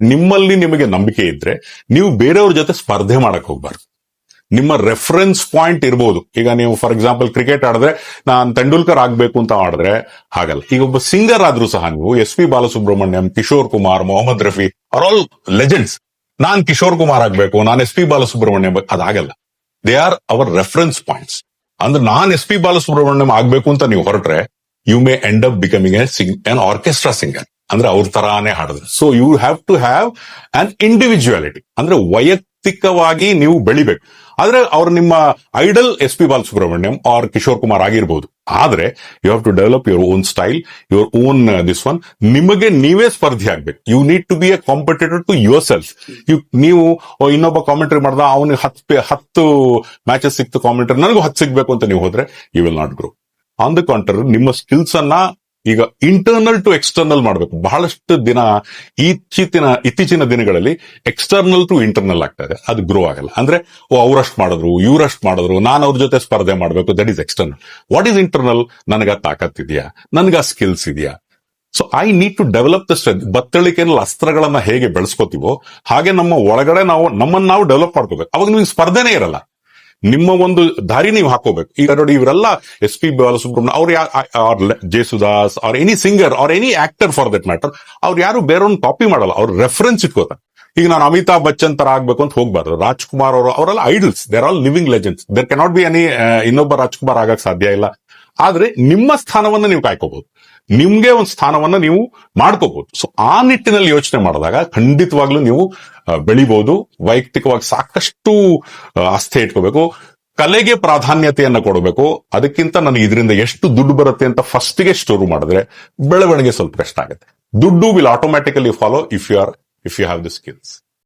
ನಿಮ್ಮಲ್ಲಿ ನಿಮಗೆ ನಂಬಿಕೆ ಇದ್ರೆ ನೀವು ಬೇರೆಯವ್ರ ಜೊತೆ ಸ್ಪರ್ಧೆ ಮಾಡಕ್ ಹೋಗ್ಬಾರ್ದು. ನಿಮ್ಮ ರೆಫರೆನ್ಸ್ ಪಾಯಿಂಟ್ ಇರ್ಬೋದು. ಈಗ ನೀವು ಫಾರ್ ಎಕ್ಸಾಂಪಲ್ ಕ್ರಿಕೆಟ್ ಆಡಿದ್ರೆ, ನಾನ್ ತೆಂಡೂಲ್ಕರ್ ಆಗ್ಬೇಕು ಅಂತ ಆಡಿದ್ರೆ ಹಾಗಲ್ಲ. ಈಗ ಒಬ್ಬ ಸಿಂಗರ್ ಆದ್ರೂ ಸಹ ನೀವು, S P Balasubrahmanyam, Kishore Kumar, Mohammed Rafi are all legends ನಾನ್ ಕಿಶೋರ್ ಕುಮಾರ್ ಆಗ್ಬೇಕು, ನಾನ್ S P Balasubrahmanyam ಅದಾಗಲ್ಲ. They are our reference points ಅಂದ್ರೆ ನಾನ್ ಎಸ್ ಪಿ ಬಾಲಸುಬ್ರಹ್ಮಣ್ಯಂ ಆಗ್ಬೇಕು ಅಂತ ನೀವು ಹೊರಟ್ರೆ you may end up becoming a sing an orchestra singer ಅಂದ್ರೆ ಅವ್ರ ತರಾನೇ ಹಾಡಿದ್ರೆ. So you have to have an individuality ಅಂದ್ರೆ ವೈಯಕ್ತಿಕವಾಗಿ ನೀವು ಬೆಳಿಬೇಕು. ಆದ್ರೆ ಅವ್ರ ನಿಮ್ಮ idol S P Balasubrahmanyam or Kishore Kumar ಆಗಿರ್ಬೋದು. ಆದ್ರೆ you have to develop your own style your own this one ನಿಮಗೆ ನೀವೇ ಸ್ಪರ್ಧಿ ಆಗ್ಬೇಕು. You need to be a competitor to yourself you ನೀವು ಇನ್ನೊಬ್ಬ ಕಾಮೆಂಟ್ರಿ ಮಾಡ್ದ, ಅವನಿಗೆ ಹತ್ತು ಹತ್ತು ಮ್ಯಾಚಸ್ ಸಿಕ್ತು ಕಾಮೆಂಟ್ರಿ ನನಗೂ ಹತ್ತು ಸಿಗ್ಬೇಕು ಅಂತ ನೀವು ಹೋದ್ರೆ you will not grow on the contrary ನಿಮ್ಮ ಸ್ಕಿಲ್ಸ್ ಅನ್ನ ಈಗ ಇಂಟರ್ನಲ್ ಟು ಎಕ್ಸ್ಟರ್ನಲ್ ಮಾಡಬೇಕು. ಬಹಳಷ್ಟು ದಿನ ಇತ್ತೀಚಿನ ಇತ್ತೀಚಿನ ದಿನಗಳಲ್ಲಿ ಎಕ್ಸ್ಟರ್ನಲ್ ಟು ಇಂಟರ್ನಲ್ ಆಗ್ತಾ ಇದೆ. ಅದು ಗ್ರೋ ಆಗಲ್ಲ. ಅಂದ್ರೆ, ಓ ಅವ್ರಷ್ಟು ಮಾಡಿದ್ರು ಇವ್ರಷ್ಟು ಮಾಡಿದ್ರು, ನಾನು ಅವ್ರ ಜೊತೆ ಸ್ಪರ್ಧೆ ಮಾಡಬೇಕು that is external what is internal ನನಗ ತಾಕತ್ ಇದೆಯಾ? ಆ ಸ್ಕಿಲ್ಸ್ ಇದೆಯಾ? So I need to develop the strength ಬತ್ತಳಿಕೆಯಲ್ಲಿ ಅಸ್ತ್ರಗಳನ್ನ ಹೇಗೆ ಬೆಳೆಸ್ಕೋತೀವೋ, ಹಾಗೆ ನಮ್ಮ ಒಳಗಡೆ ನಾವು ನಮ್ಮನ್ನ ನಾವು ಡೆವಲಪ್ ಮಾಡ್ಕೋಬೇಕು. ಅವಾಗ ನಿಮಗೆ ಸ್ಪರ್ಧೆನೇ ಇರಲ್ಲ. ನಿಮ್ಮ ಒಂದು ದಾರಿ ನೀವು ಹಾಕೋಬೇಕು. ಈಗ ನೋಡಿ ಇವರೆಲ್ಲ ಎಸ್ ಪಿ ಬಾಲಸುಬ್ರಹ್ಮಣ್ಯ ಅವ್ರು or Yesudas or any singer or any actor for that matter ಅವ್ರು ಯಾರು ಬೇರೆಯವ್ರನ್ನ ಕಾಪಿ ಮಾಡಲ್ಲ. ಅವ್ರು ರೆಫರೆನ್ಸ್ ಇಟ್ಕೋತಾರೆ. ಈಗ ನಾನು ಅಮಿತಾಬ್ ಬಚ್ಚನ್ ತರ ಆಗ್ಬೇಕು ಅಂತ ಹೋಗ್ಬಾರ್ದು. ರಾಜ್ಕುಮಾರ್ ಅವರು ಅವರೆಲ್ಲ idols there all living legends there cannot be any ಇನ್ನೊಬ್ಬ ರಾಜ್ಕುಮಾರ್ ಆಗಕ್ ಸಾಧ್ಯ ಇಲ್ಲ. ಆದ್ರೆ ನಿಮ್ಮ ಸ್ಥಾನವನ್ನ ನೀವು ಕಾಯ್ಕೋಬಹುದು. ನಿಮ್ಗೆ ಒಂದು ಸ್ಥಾನವನ್ನ ನೀವು ಮಾಡ್ಕೋಬಹುದು. ಸೊ ಆ ನಿಟ್ಟಿನಲ್ಲಿ ಯೋಚನೆ ಮಾಡಿದಾಗ ಖಂಡಿತವಾಗ್ಲೂ ನೀವು ಬೆಳಿಬಹುದು ವೈಯಕ್ತಿಕವಾಗಿ ಸಾಕಷ್ಟು ಆಸ್ತಿ ಇಟ್ಕೋಬೇಕು. ಕಲೆಗೆ ಪ್ರಾಧಾನ್ಯತೆಯನ್ನು ಕೊಡಬೇಕು. ಅದಕ್ಕಿಂತ ನನಗೆ ಇದರಿಂದ ಎಷ್ಟು ದುಡ್ಡು ಬರುತ್ತೆ ಅಂತ ಫಸ್ಟ್ಗೆ ಸ್ಟೋರ್ ಮಾಡಿದ್ರೆ ಬೆಳವಣಿಗೆ ಸ್ವಲ್ಪ ಕಷ್ಟ ಆಗುತ್ತೆ. ದುಡ್ಡು will automatically follow if you are if you have the skills